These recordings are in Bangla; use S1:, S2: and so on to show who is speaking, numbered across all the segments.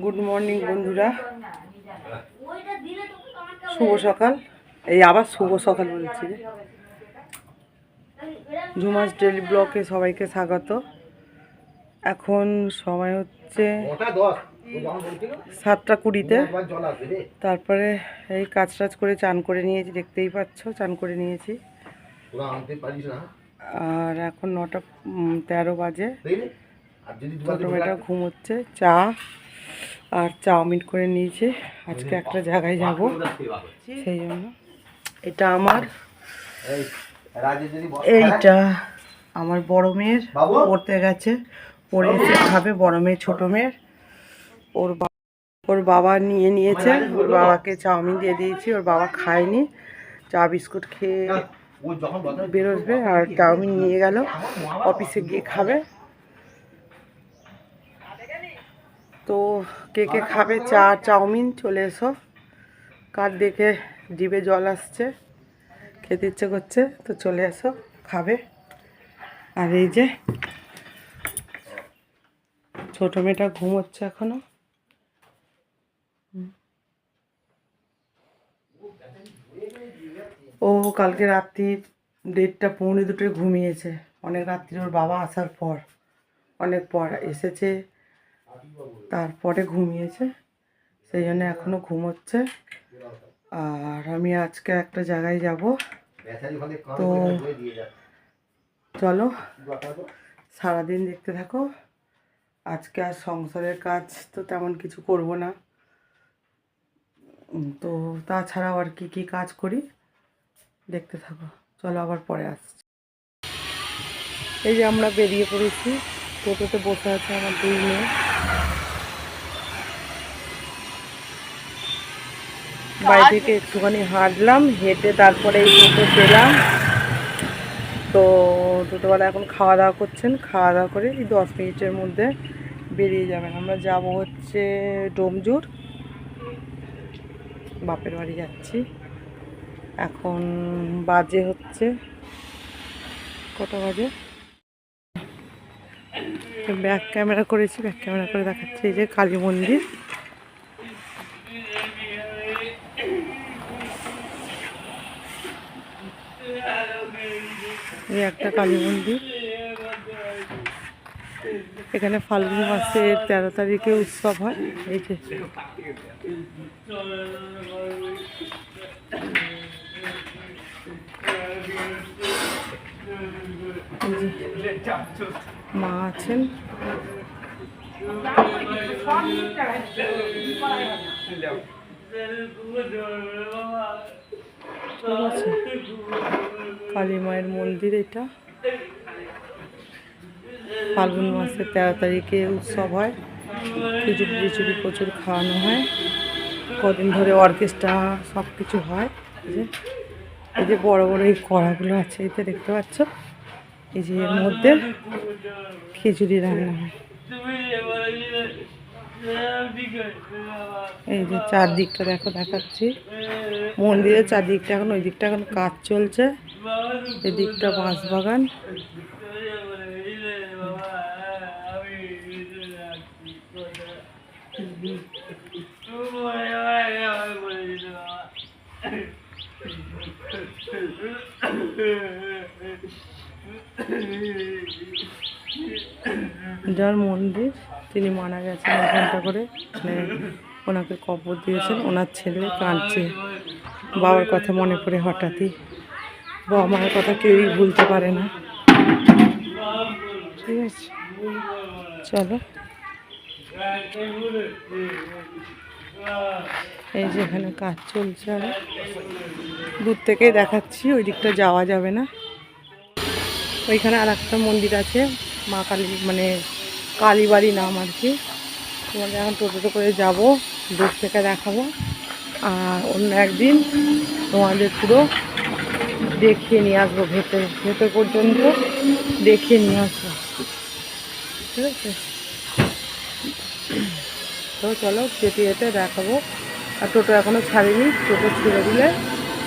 S1: গুড মর্নিং বন্ধুরা। শুভ সকাল। এই আবার শুভ সকাল বলছি ঝুমাস ডেলি ব্লকে সবাইকে স্বাগত। এখন সময় হচ্ছে
S2: ওটা দশ। ও যখন বলছিল
S1: সাতটা কুড়িতে। তারপরে এই কাজ টাজ করে চান করে নিয়েছি দেখতেই পাচ্ছ চান করে নিয়েছি।
S2: ওরা আনতে পারিস না।
S1: আর এখন নটা তেরো বাজে। ছোটো মেয়েটা ঘুমোচ্ছে চা আর চাউমিন করে নিয়েছে। আজকে একটা জায়গায় যাব। সেই জন্য। এটা আমার। এইটা আমার বড় মেয়ের। পড়তে গেছে। পড়ে এসে খাবে বড় মেয়ে ছোটো মেয়ের। ওর ওর বাবা নিয়ে নিয়েছে। ওর বাবাকে চাউমিন দিয়ে দিয়েছি ওর বাবা খায়নি। চা বিস্কুট খেয়ে বেরোবে আর চাউমিন নিয়ে গেল। অফিসে গিয়ে খাবে। তো কে কে খাবে চা, চাউমিন, চলে এসো। কার দেখে জিভে জল আসছে, খেতে ইচ্ছে করছে, তো চলে এসো, খাবে। আর এই যে ছোট মেয়েটা ঘুমোচ্ছে এখনও। ও কালকে রাত্রি দেড়টা পৌনে দুটোয় ঘুমিয়েছে। অনেক রাত্রি ওর বাবা আসার পর, অনেক পর এসেছে। তারপরে ঘুমিয়েছে, সেই জন্য এখনও ঘুমোচ্ছে। আর আমি আজকে একটা জায়গায় যাব। তো চলো, সারাদিন দেখতে থাকো। আজকে আর সংসারের কাজ তো তেমন কিছু করব না। তো তাছাড়াও আর কি কি কাজ করি, দেখতে থাকো। চলো আবার পরে আসছি। এই যে আমরা বেরিয়ে পড়েছি, টোটোতে বসে আছে আমার দুই মেয়ে। বাড়ি থেকে একটুখানি হাঁটলাম, হেঁটে তারপরে এই টোটো পেলাম। তো টোটোওয়ালা এখন খাওয়া দাওয়া করছেন, খাওয়া দাওয়া করে এই দশ মিনিটের মধ্যে বেরিয়ে যাবেন। আমরা যাব হচ্ছে ডোমজুর। বাপের বাড়ি যাচ্ছি। এখন বাজে হচ্ছে কত বাজে? ব্যাক ক্যামেরা করেছি, ব্যাক ক্যামেরা করে দেখাচ্ছি, এই যে কালী মন্দির। এই একটা কালী মন্দির। এখানে ফাল্গুন মাসের তেরো তারিখে উৎসব হয়। এই যে। মা আছেন। ঠিক আছে। কালী মায়ের মন্দির এটা। ফাল্গুন মাসের তেরো তারিখে উৎসব হয়। খিচুড়ি টিচুড়ি প্রচুর খাওয়ানো হয়। কদিন ধরে অর্কেস্ট্রা সব কিছু হয় যে, এই যে বড় বড় এই কড়াগুলো আছে এতে দেখতে পাচ্ছ? এই যে এর মধ্যে খিচুড়ি রান্না হয়। এই যে চারদিকটা দেখো, দেখাচ্ছি। মন্দিরের চারদিকটা এখন, ওই দিকটা এখন কাজ চলছে। এদিকটা বাঁশ বাগান। যার মন্দির। তিনি মারা গেছেন ঘণ্টা করে। মানে ওনাকে কবর দিয়েছেন, ওনার ছেলে কাঁদছে। বাবার কথা মনে পড়ে হঠাৎই। বাবা মায়ের কথা কেউই ভুলতে পারে না। ঠিক আছে, চলো। এই যে এখানে কাজ চলছে আর। দূর থেকেই দেখাচ্ছি, ওই দিকটা যাওয়া যাবে না। ওইখানে আর একটা মন্দির আছে, মা কালী মানে কালীবাড়ি নাম আর কি। তোমাদের এখন টোটোতে করে যাব, দূর থেকে দেখাবো। আর অন্য একদিন তোমাদের পুরো দেখিয়ে নিয়ে আসব, ভেতর ভেতর পর্যন্ত দেখিয়ে নিয়ে আসব। ঠিক আছে? তো চলো, যেতে যেতে দেখাবো। আর টোটো এখনও ছাড়িনি, টোটো ছেড়ে দিলে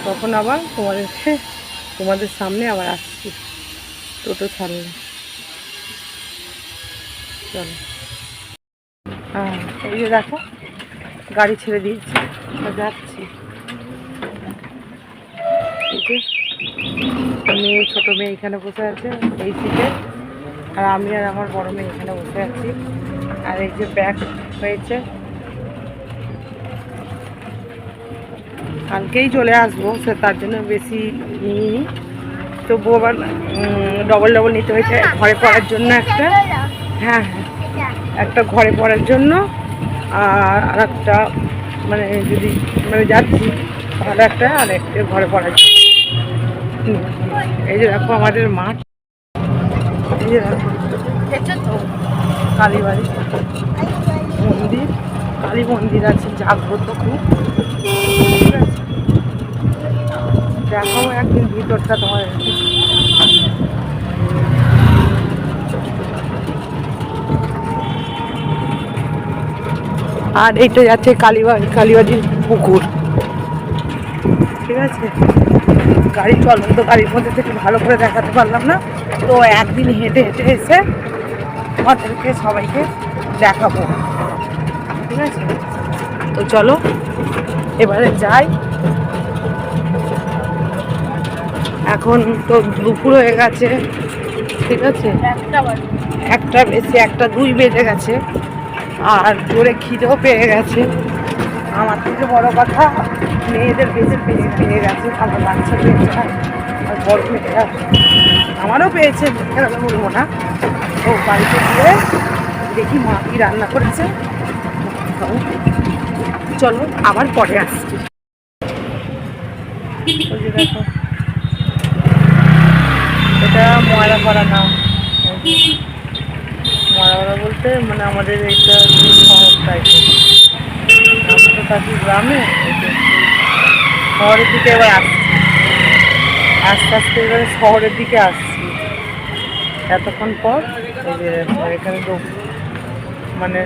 S1: তখন আবার তোমাদেরকে, তোমাদের সামনে আবার আসছি। টোটো ছাড়লে। চলো। হ্যাঁ এই যে দেখো, গাড়ি ছেড়ে দিয়েছি। যাচ্ছি। মেয়ে, ছোটো মেয়ে এখানে বসে আছে, এই সিটে আর আমি আর আমার বড় মেয়ে এখানে বসে আছি। আর এই যে ব্যাগ হয়েছে। কালকেই চলে আসব, সে তার জন্য বেশি নিইনি। তবু আবার ডবল ডবল নিতে হয়েছে। ঘরে পড়ার জন্য একটা। হ্যাঁ হ্যাঁ। একটা ঘরে পড়ার জন্য, আর আর একটা মানে যদি মানে যাচ্ছি, তাহলে একটা আর একটা ঘরে পড়ার জন্য। এই যে দেখো আমাদের মাঠ। এই যে দেখো কালীবাড়ি মন্দির। কালী মন্দির আছে, জাগ্রত খুব। দেখাবো একদিন ভিতরটা তোমার আর এইটা যাচ্ছে কালীবাড়ি কালীবাড়ির পুকুর। ঠিক আছে? গাড়ি চলবে তো গাড়ির মধ্যে থেকে ভালো করে দেখাতে পারলাম না। তো একদিন হেঁটে হেঁটে এসে আমাদেরকে সবাইকে দেখাবো। ঠিক আছে? তো চলো এবারে যাই। এখন তো দুপুর হয়ে গেছে। ঠিক আছে? একটা বেশি একটা দুই বেজে গেছে। আর জোরে খিদেও পেয়ে গেছে। আমার থেকে বড় কথা, মেয়েদের বেশি পেয়ে পেয়ে গেছে আমার বাচ্চা পেয়েছে আর বড় মেয়েরা আমারও পেয়েছে কেন বলব না। ও বাড়িতে গিয়ে দেখি মা কি রান্না করেছে। চলো, আবার পরে আসছি। দেখো। এটা ময়লা করা নাম করা বলতে মানে আমাদের এইটা শহর টাইপের থাকি গ্রামে শহরের দিকে এবার আসছি। আস্তে আস্তে এবারে শহরের দিকে আসছি। এতক্ষণ পর এখানে তো মানে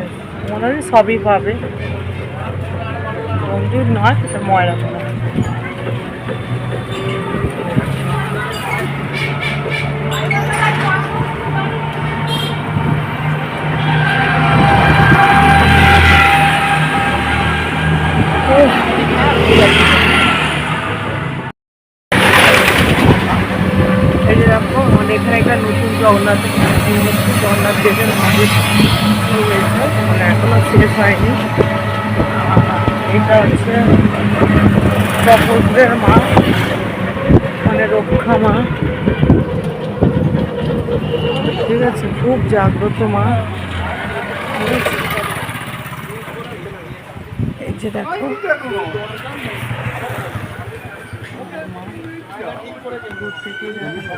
S1: মনে হয় সবই পাবে। মন্দির নয় সেটা ময়লা জাগ্রত মা। এই যে দেখো। দূর থেকে দেখো।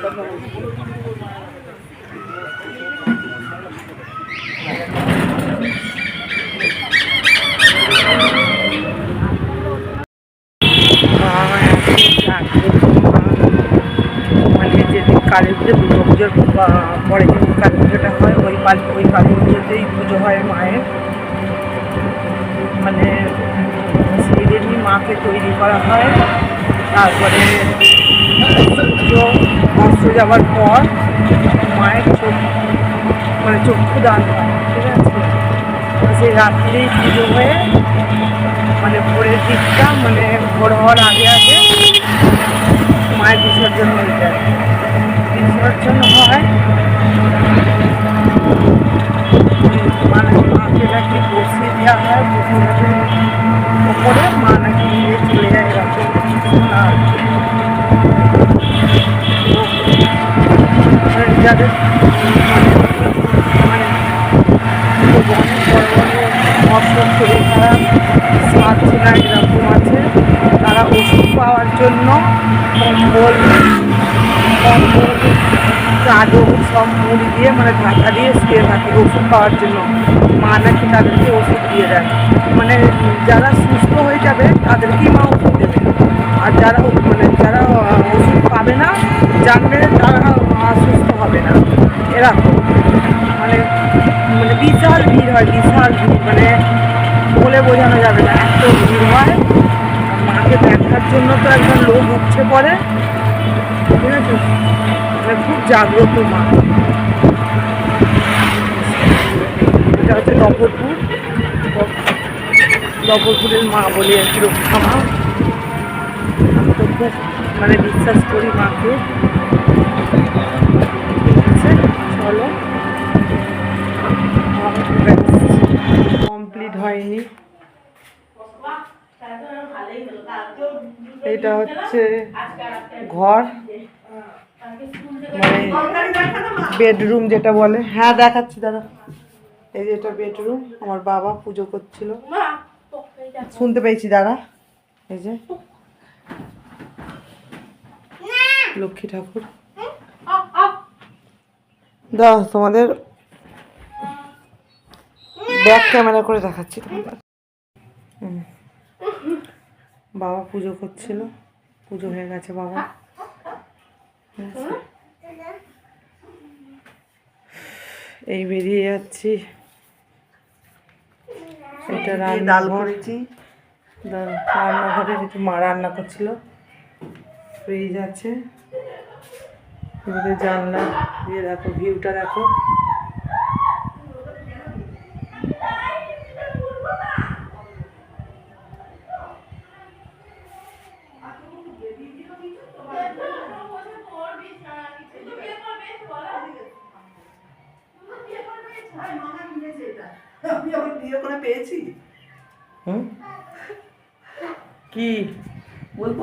S1: মা এত জাগ্রত মা। মানে যেদিন কালী পুজো, দুর্গা পুজোর পরে যেদিন কালী পুজোটা হয়, ওই কালী ওই কালী পুজোতেই পুজো হয় মায়ের। মানে সেই দিনই মাকে তৈরি করা হয়। তারপরে সূর্য অস্ত যাওয়ার পর মায়ের চোখ মানে চক্ষু দান হয়, ঠিক আছে? সেই রাত্রেই পুজো হয়ে মানে ভোরের দিকটা মানে ভোর হওয়ার আগে আগে মায়ের বিসর্জন হয়ে যায় বিসর্জন হয় মানে মাকে নাকি বসিয়ে দেওয়া হয় বসিয়ে ওপরে মা নাকি নিয়ে চলে যায় এরকম আর তো যাদের মানে খুব অনেক বড় বড় অসুখ শরীর খারাপ সাথে না এরকম আছে তারা ওষুধ পাওয়ার জন্য কম্বল কম্বল চাদর সব মুড়ি দিয়ে মানে ঢাকা দিয়ে শুয়ে থাকে ওষুধ পাওয়ার জন্য। মা নাকি তাদেরকে ওষুধ দিয়ে দেয়। মানে যারা সুস্থ হয়ে যাবে তাদেরকেই মা ওষুধ দেবে। আর যারা মানে যারা ওষুধ পাবে না জানবে তারা আহ, সুস্থ হবে না। এরকম। মানে মানে বিশাল ভিড় হয় বিশাল ভিড়। মানে বলে বোঝানো যাবে না এত ভিড় হয়। দেখার জন্য তো একজন লোক উঠছে পড়ে। ঠিক আছে? খুব জাগ্রত মা। এটা হচ্ছে নগরপুর গফরপুরের মা বলি আর কি রক্ষা মা আমি তো খুব মানে বিশ্বাস করি মাকে। ঠিক আছে? চলো কমপ্লিট হয়নি এটা হচ্ছে ঘর মানে বেডরুম যেটা বলে। হ্যাঁ দেখাচ্ছি দাদা। এই যে এটা বেডরুম আমার বাবা পুজো করছিল। শুনতে পেয়েছি, দাদা। এই যে। লক্ষ্মী ঠাকুর। দাও, তোমাদের ব্যাক ক্যামেরা করে দেখাচ্ছি তোমাদের। হুম। বাবা পুজো করছিল। পুজো হয়ে গেছে বাবা। এই বেরিয়ে যাচ্ছি। এটা ডাল করেছি। রান্নাঘরে একটু মা রান্না করছিল। ফ্রিজ আছে। জানলা দিয়ে দেখো ভিউটা দেখো
S3: আমি আমার বিয়ে করে পেয়েছি।
S1: হুম? কি?
S3: বলব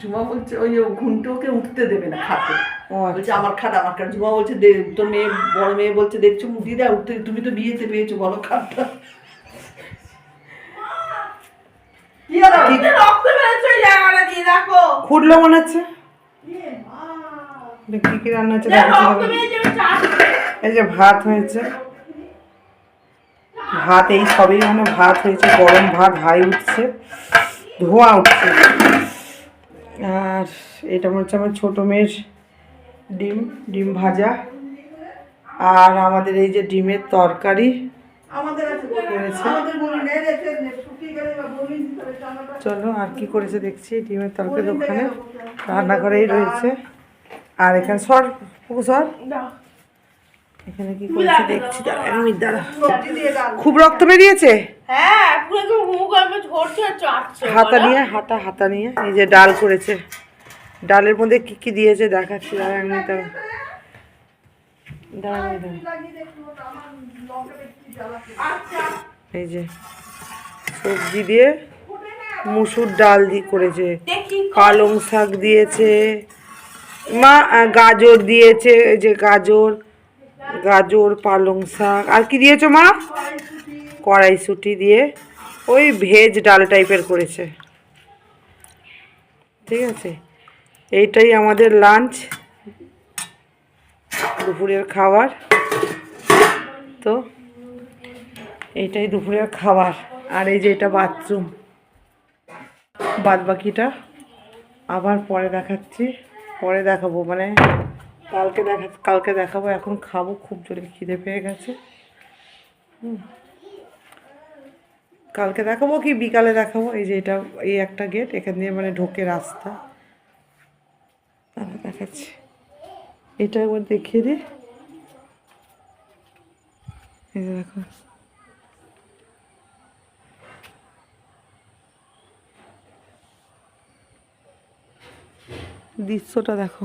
S3: ঝুমা বলছে ওই যে ঘুমটে ওকে উঠতে দেবে না খাটে।
S1: ও
S3: বলছে
S1: আচ্ছা
S3: আমার খাট আমার খাট। ঝুমা বলছে তোর মেয়ে বড় মেয়ে বলছে দেখছ দিদা উঠতে তুমি তো বিয়েতে পেয়েছ বলো খাটটা?
S1: খুঁড়লো মনে হচ্ছে? দেখ কি কি রান্না হচ্ছে এই যে ভাত হয়েছে। ভাত এই সবই মানে ভাত হয়েছে গরম ভাত হাই উঠছে ধোঁয়া উঠছে। আর এটা মনে হচ্ছে আমার ছোটো মেয়ের ডিম ডিম ভাজা। আর আমাদের এই যে ডিমের তরকারি। চলো আর কি করেছে দেখছি ডিমের তরকারি ওখানে। রান্নাঘরেই রয়েছে। আর এখানে সর সর? এখানে কি করেছে দেখছি দাঁড়া দাঁড়া। খুব রক্ত বেরিয়েছে?
S4: হ্যাঁ
S1: হাতা নিয়ে হাতা হাতা নিয়ে এই যে ডাল করেছে। ডালের মধ্যে কি কি দিয়েছে দেখাচ্ছি দাঁড়া মিনিট দাঁড়া দাঁড়া। এই যে সবজি দিয়ে মুসুর ডাল দিয়ে করেছে। পালং শাক দিয়েছে। মা গাজর দিয়েছে এই যে গাজর। গাজর, পালং শাক। আর কি দিয়েছ মা? কড়াইশুটি দিয়ে। ওই ভেজ ডাল টাইপের করেছে। ঠিক আছে? এইটাই আমাদের লাঞ্চ দুপুরের খাবার। তো এইটাই দুপুরের খাবার। আর এই যে এটা বাথরুম বাদ বাকিটা আবার পরে দেখাচ্ছি। পরে দেখাবো মানে কালকে দেখা, কালকে দেখাবো, এখন খাব, খুব জোরে খিদে পেয়ে গেছে। কালকে দেখাবো কি, বিকালে দেখাবো? এই যে এটা, এই একটা গেট এখান দিয়ে মানে ঢোকে রাস্তা। দেখাচ্ছি। এটা একবার দেখিয়ে দিই দেখো। দৃশ্যটা দেখো।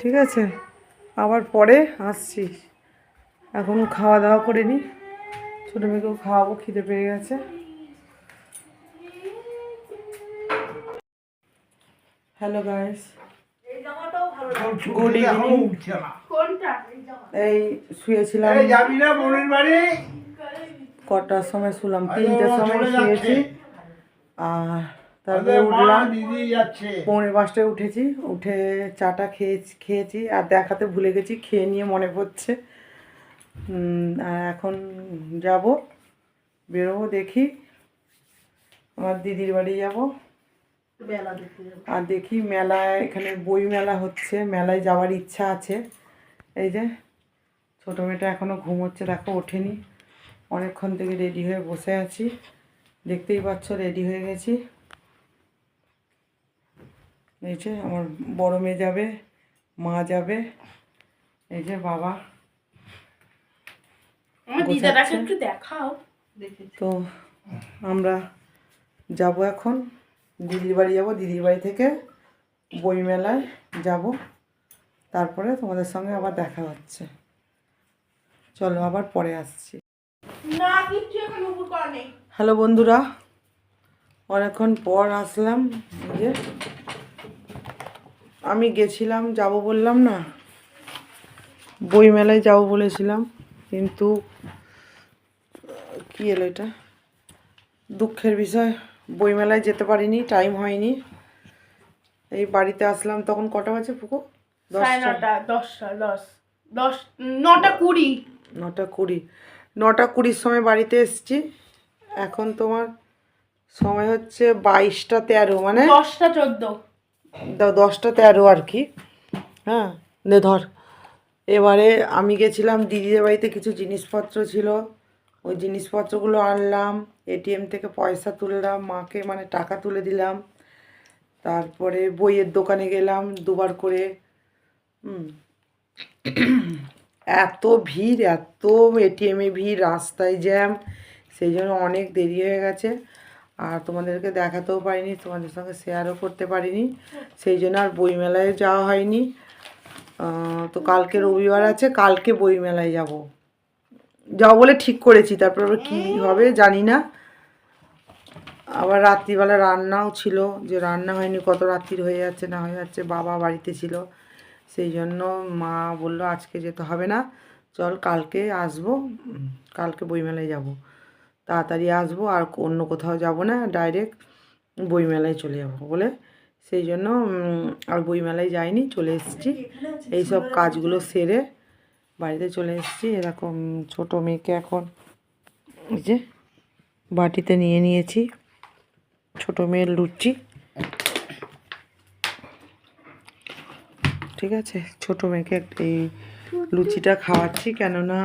S1: ঠিক আছে? আবার পরে আসছি। এখন খাওয়া দাওয়া করে নিই ছোটো মেয়েকেও খাওয়াবো খিদে পেয়ে গেছে। হ্যালো গাইস গুড ইভিনিং এই শুয়েছিলাম। কটার সময় শুলাম তিনটের সময় শুয়েছি। আর তারপরে উঠলাম। পৌনে পাঁচটায় উঠেছি উঠে চাটা খেয়েছি খেয়েছি আর দেখাতে ভুলে গেছি খেয়ে নিয়ে মনে পড়ছে। আর এখন যাব বেরোবো দেখি। আমার দিদির বাড়ি যাব।
S3: বেলা দেখতে যাব।
S1: আর দেখি মেলায় এখানে বই মেলা হচ্ছে মেলায় যাওয়ার ইচ্ছা আছে। এই যে ছোটো মেয়েটা এখনও ঘুমোচ্ছে দেখো ওঠেনি। অনেকক্ষণ থেকে রেডি হয়ে বসে আছি। দেখতেই পাচ্ছ রেডি হয়ে গেছি। এই যে আমার বড় মেয়ে যাবে মা যাবে এই যে বাবা
S4: আমার দিদাটাকে একটু দেখাও।
S1: তো আমরা যাব এখন দিদির বাড়ি যাব দিদির বাড়ি থেকে বইমেলায় যাব। তারপরে তোমাদের সঙ্গে আবার দেখা হচ্ছে। চলো আবার পরে আসছি।
S4: না কিচ্ছু এখন উপর করা নেই।
S1: হ্যালো বন্ধুরা অনেকক্ষণ পর আসলাম এই যে আমি গেছিলাম যাব বললাম না বইমেলায় যাব বলেছিলাম কিন্তু কি এলো এটা? দুঃখের বিষয় বইমেলায় যেতে পারিনি টাইম হয়নি। এই বাড়িতে আসলাম তখন কটা বাজে পুকো? দশটা।
S4: নটা দশটা দশ দশ নটা কুড়ি।
S1: নটা কুড়ি। নটা কুড়ির সময় বাড়িতে এসেছি। এখন তোমার সময় হচ্ছে বাইশটা তেরো মানে?
S4: দশটা চোদ্দ।
S1: দশটা তেরো আর কি। হ্যাঁ ধর। এবারে আমি গেছিলাম দিদিদের বাড়িতে কিছু জিনিসপত্র ছিল। ওই জিনিসপত্রগুলো আনলাম এটিএম থেকে পয়সা তুললাম, মাকে মানে টাকা তুলে দিলাম। তারপরে বইয়ের দোকানে গেলাম দুবার করে। এত ভিড়, এত এটিএমে ভিড়, রাস্তায় জ্যাম, সেই জন্য অনেক দেরি হয়ে গেছে। আর তোমাদেরকে দেখাতেও পারিনি, তোমাদের সঙ্গে শেয়ারও করতে পারিনি। সেই জন্য আর বইমেলায় যাওয়া হয়নি। তো কালকে রবিবার আছে, কালকে বইমেলায় যাব। যাব বলে ঠিক করেছি, তারপর আবার কী হবে জানি না। আবার রাত্রিবেলা রান্নাও ছিল, যে রান্না হয়নি, কত রাত্রির হয়ে যাচ্ছে, না হয়ে যাচ্ছে, বাবা বাড়িতে ছিল। সেই জন্য মা বলল আজকে যেতে হবে না, চল কালকে আসব, কালকে বইমেলায় যাব। তাড়াতাড়ি আসব, আর অন্য কোথাও যাব না ডাইরেক্ট বইমেলায় চলে যাব বলে। সেই জন্য আর বইমেলায় যাইনি, চলে এসেছি। এইসব কাজগুলো সেরে বাড়িতে চলে এসেছি। এরকম ছোট মেয়েকে এখন এই যে বাটিতে নিয়ে নিয়েছি। ছোট মেয়ের লুচি। ঠিক আছে? ছোট মেয়েকে এই লুচিটা খাওয়াচ্ছি, কেননা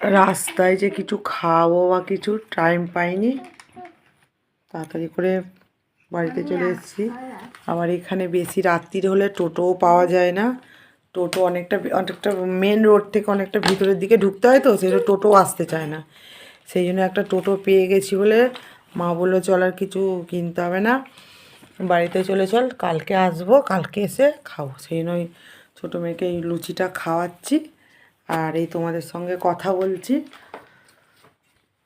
S1: রাস্তায় যে কিছু খাওয়াবো বা কিছু টাইম পাইনি, তাড়াতাড়ি করে বাড়িতে চলে এসেছি। আবার এখানে বেশি রাত্রির হলে টোটোও পাওয়া যায় না। টোটো অনেকটা অনেকটা মেন রোড থেকে অনেকটা ভিতরের দিকে ঢুকতে হয় তো সেটা টোটো আসতে চায় না। সেই জন্য একটা টোটো পেয়ে গেছি বলে মা বলল, চল আর কিছু কিনতে হবে না। বাড়িতে চলে চল, কালকে আসব, কালকে এসে খাব। সেই জন্য ছোটো মেয়েকে এই লুচিটা খাওয়াচ্ছি। আর এই তোমাদের সঙ্গে কথা বলছি।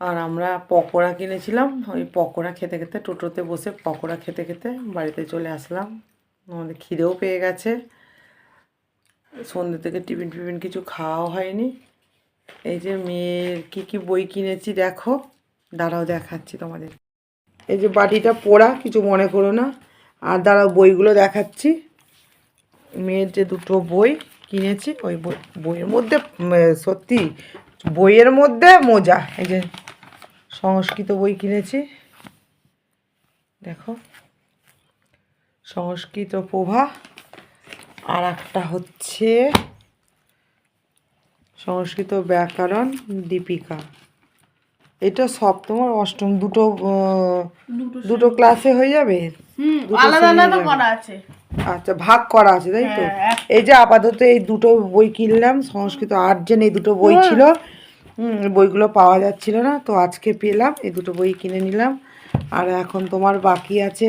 S1: আর আমরা পকোড়া কিনেছিলাম। ওই পকোড়া খেতে খেতে টোটোতে বসে পকোড়া খেতে খেতে বাড়িতে চলে আসলাম। আমাদের খিদেও পেয়ে গেছে। সন্ধ্যে থেকে টিফিন টিফিন কিছু খাওয়াও হয়নি। এই যে মেয়ের কি কি বই কিনেছি দেখো। দাঁড়াও দেখাচ্ছি তোমাদের। এই যে বাটিটা পোড়া, কিছু মনে করো না। আর দাঁড়াও বইগুলো দেখাচ্ছি। মেয়ের যে দুটো বই। কিনেছি, ওই বই, বইয়ের মধ্যে সত্যি বইয়ের মধ্যে মোজা। এই যে সংস্কৃত বই কিনেছি, দেখো। সংস্কৃত প্রভা আর একটা হচ্ছে সংস্কৃত ব্যাকরণ দীপিকা। এটা সপ্তম আর অষ্টম দুটো দুটো ক্লাসে হয়ে যাবে?
S4: আলাদা আলাদা করা আছে।
S1: আচ্ছা ভাগ করা আছে তাই তো?
S4: হ্যাঁ,
S1: এই যে আপাতত এই দুটো বই কিনলাম সংস্কৃত আর্জেন এই দুটো বই ছিল। বইগুলো পাওয়া যাচ্ছিল না তো আজকে পেলাম এই দুটো বই কিনে নিলাম। আর এখন তোমার বাকি আছে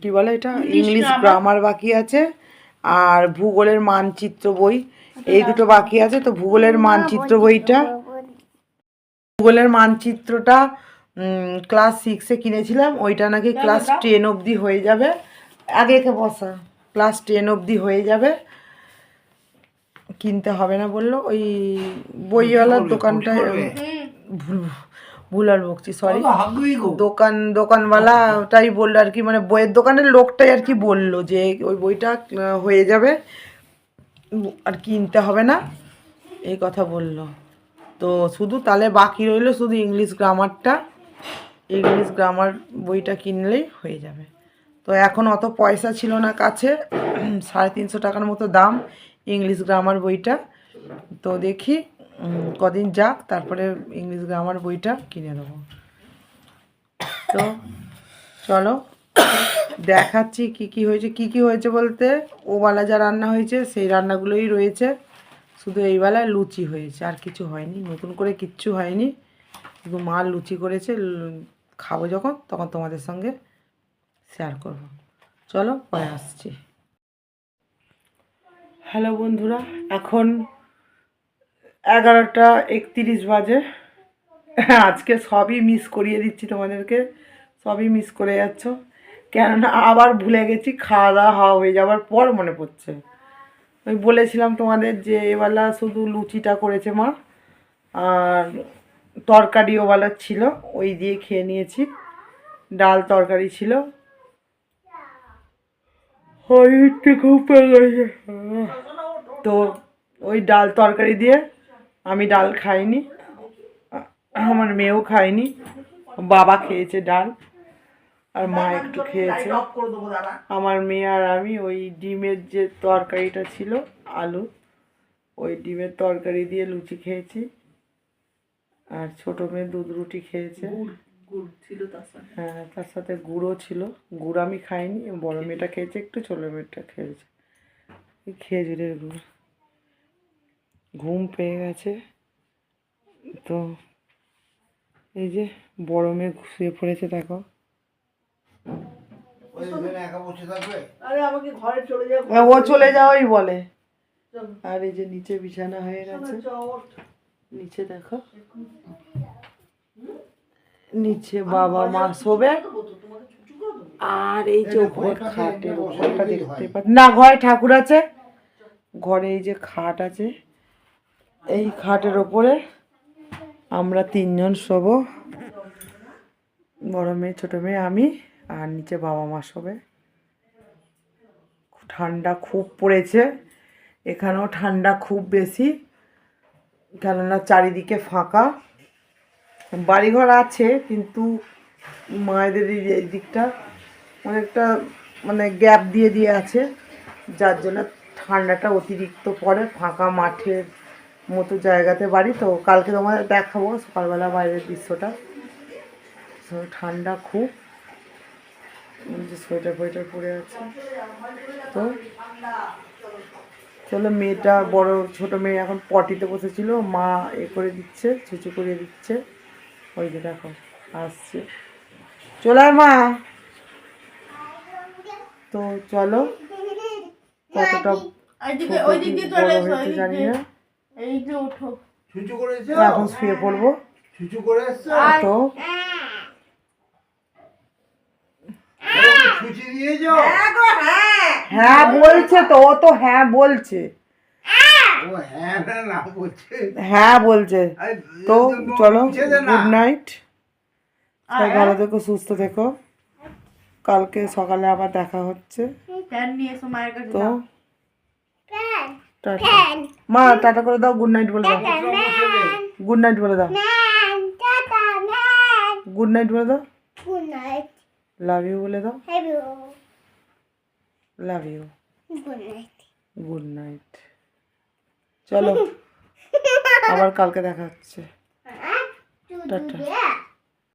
S1: কি বলে এটা? ইংলিশ গ্রামার বাকি আছে আর ভূগোলের মানচিত্র বই। এই দুটো বাকি আছে তো ভূগোলের মানচিত্র বইটা ভূগোলের মানচিত্রটা ক্লাস সিক্সে কিনেছিলাম ওইটা নাকি ক্লাস টেন অবধি হয়ে যাবে। আগে একে বসা ক্লাস টেন অবধি হয়ে যাবে। কিনতে হবে না বলল ওই বইওয়ালার দোকানটায় ভুল ভুল আর বকছি সরি দোকান দোকানওয়ালা ওটাই বলল আর কি মানে বইয়ের দোকানের লোকটাই আর কি বলল যে ওই বইটা হয়ে যাবে আর কিনতে হবে না এই কথা বলল। তো শুধু তাহলে বাকি রইল শুধু ইংলিশ গ্রামারটা ইংলিশ গ্রামার বইটা কিনলেই হয়ে যাবে। তো এখন অত পয়সা ছিল না কাছে। সাড়ে তিনশো টাকার মতো দাম ইংলিশ গ্রামার বইটা। তো দেখি কদিন যাক, তারপরে ইংলিশ গ্রামার বইটা কিনে দেবো তো চলো, দেখাচ্ছি কি কি হয়েছে, কি কি হয়েছে বলতে। ওবেলা যা রান্না হয়েছে, সেই রান্নাগুলোই রয়েছে। শুধু এই বেলায় লুচি হয়েছে, আর কিছু হয়নি, নতুন করে কিচ্ছু হয়নি। শুধু মা লুচি করেছে খাব যখন, তখন তোমাদের সঙ্গে শেয়ার করব। চলো, পরে আসছি। হ্যালো বন্ধুরা, এখন এগারোটা একতিরিশ বাজে। আজকে সবই মিস করিয়ে দিচ্ছি তোমাদেরকে, সবই মিস করে যাচ্ছ। কেননা আবার ভুলে গেছি খাওয়া দাওয়া হওয়া হয়ে যাওয়ার পর মনে পড়ছে। ওই বলেছিলাম তোমাদের যে এবেলা শুধু লুচিটা করেছে মা, আর তরকারি ওবেলা ছিল, ওই দিয়ে খেয়ে নিয়েছি। ডাল তরকারি ছিল। তো ওই ডাল তরকারি দিয়ে আমি ডাল খাইনি, আমার মেয়েও খায়নি বাবা খেয়েছে ডাল। আর মা একটু খেয়েছে। আমার মেয়ে আর আমি ওই ডিমের যে তরকারিটা ছিল আলু ওই ডিমের তরকারি দিয়ে লুচি খেয়েছি। আর ছোটো মেয়ে দুধ রুটি খেয়েছে।
S3: গুড় গুড় ছিল তার সঙ্গে
S1: হ্যাঁ তার সাথে গুঁড়ো ছিল। গুড় আমি খাইনি বড় মেয়েটা খেয়েছে একটু ছোটো মেয়েটা খেয়েছে। খেজুরের গুড়। ঘুম পেয়ে গেছে। তো এই যে বড় মেয়ে শুয়ে পড়েছে দেখো
S2: ওই এখানে একা বসে থাকবে
S3: আরে আমাকে ঘরে চলে যাও
S1: হ্যাঁ, ও চলে যাওয়াই বলে। আর এই যে নিচে বিছানা হয়ে গেছে। নিচে দেখো। নিচে বাবা মা শোবে। আর এই যে উপরে খাটের উপরটা দেখতে পাচ্ছি। না ঘরে ঠাকুর আছে। ঘরে এই যে খাট আছে। এই খাটের ওপরে আমরা তিনজন শোবো। বড় মেয়ে ছোটো মেয়ে আমি। আর নিচে বাবা মা শোবে ঠান্ডা খুব পড়েছে। এখানেও ঠান্ডা খুব বেশি, কেননা চারিদিকে ফাঁকা। বাড়িঘর আছে, কিন্তু মায়েদের এই দিকটা অনেকটা মানে গ্যাপ দিয়ে দিয়ে আছে, যার জন্য ঠান্ডাটা অতিরিক্ত পড়ে। ফাঁকা মাঠের মতো জায়গাতে বাড়ি, তো কালকে তোমাদের দেখাবো সকালবেলা বাইরের দৃশ্যটা। ঠান্ডা খুব। যে সোয়েটার ফোয়েটার পরে আছে। তো? চলো মেয়েটা বড় ছোট মেয়ে এখন পটিতে বসেছিল মা এ করে দিচ্ছে ছুচু করিয়ে দিচ্ছে। ওই যে দেখো আসছে। চলে মা। তো চলো কতটা বড় হয়েছে জানি না।
S4: এই যে ওঠো।
S2: ছুচু করেছে?
S1: এখন শুয়ে পড়ব।
S2: ছুচু করে এসছো
S4: আর
S1: তো
S2: ছুচি দিয়েছ
S1: হ্যাঁ বলছে তো ও তো হ্যাঁ বলছে।
S2: ও হ্যাঁ না না বলছে।
S1: হ্যাঁ বলছে। তো চলো। গুড নাইট সবাই ভালো থেকো সুস্থ থেকো। কালকে সকালে আবার দেখা হচ্ছে। তো টাটা। মা টাটা করে দাও গুড নাইট বলে দাও। গুড নাইট বলে দাও। গুড নাইট বলে দাও।
S5: Good night.
S1: লাভ ইউ বলে দাও. Love you. গুড নাইট চলো আবার কালকে দেখা হচ্ছে টাটা
S5: do that.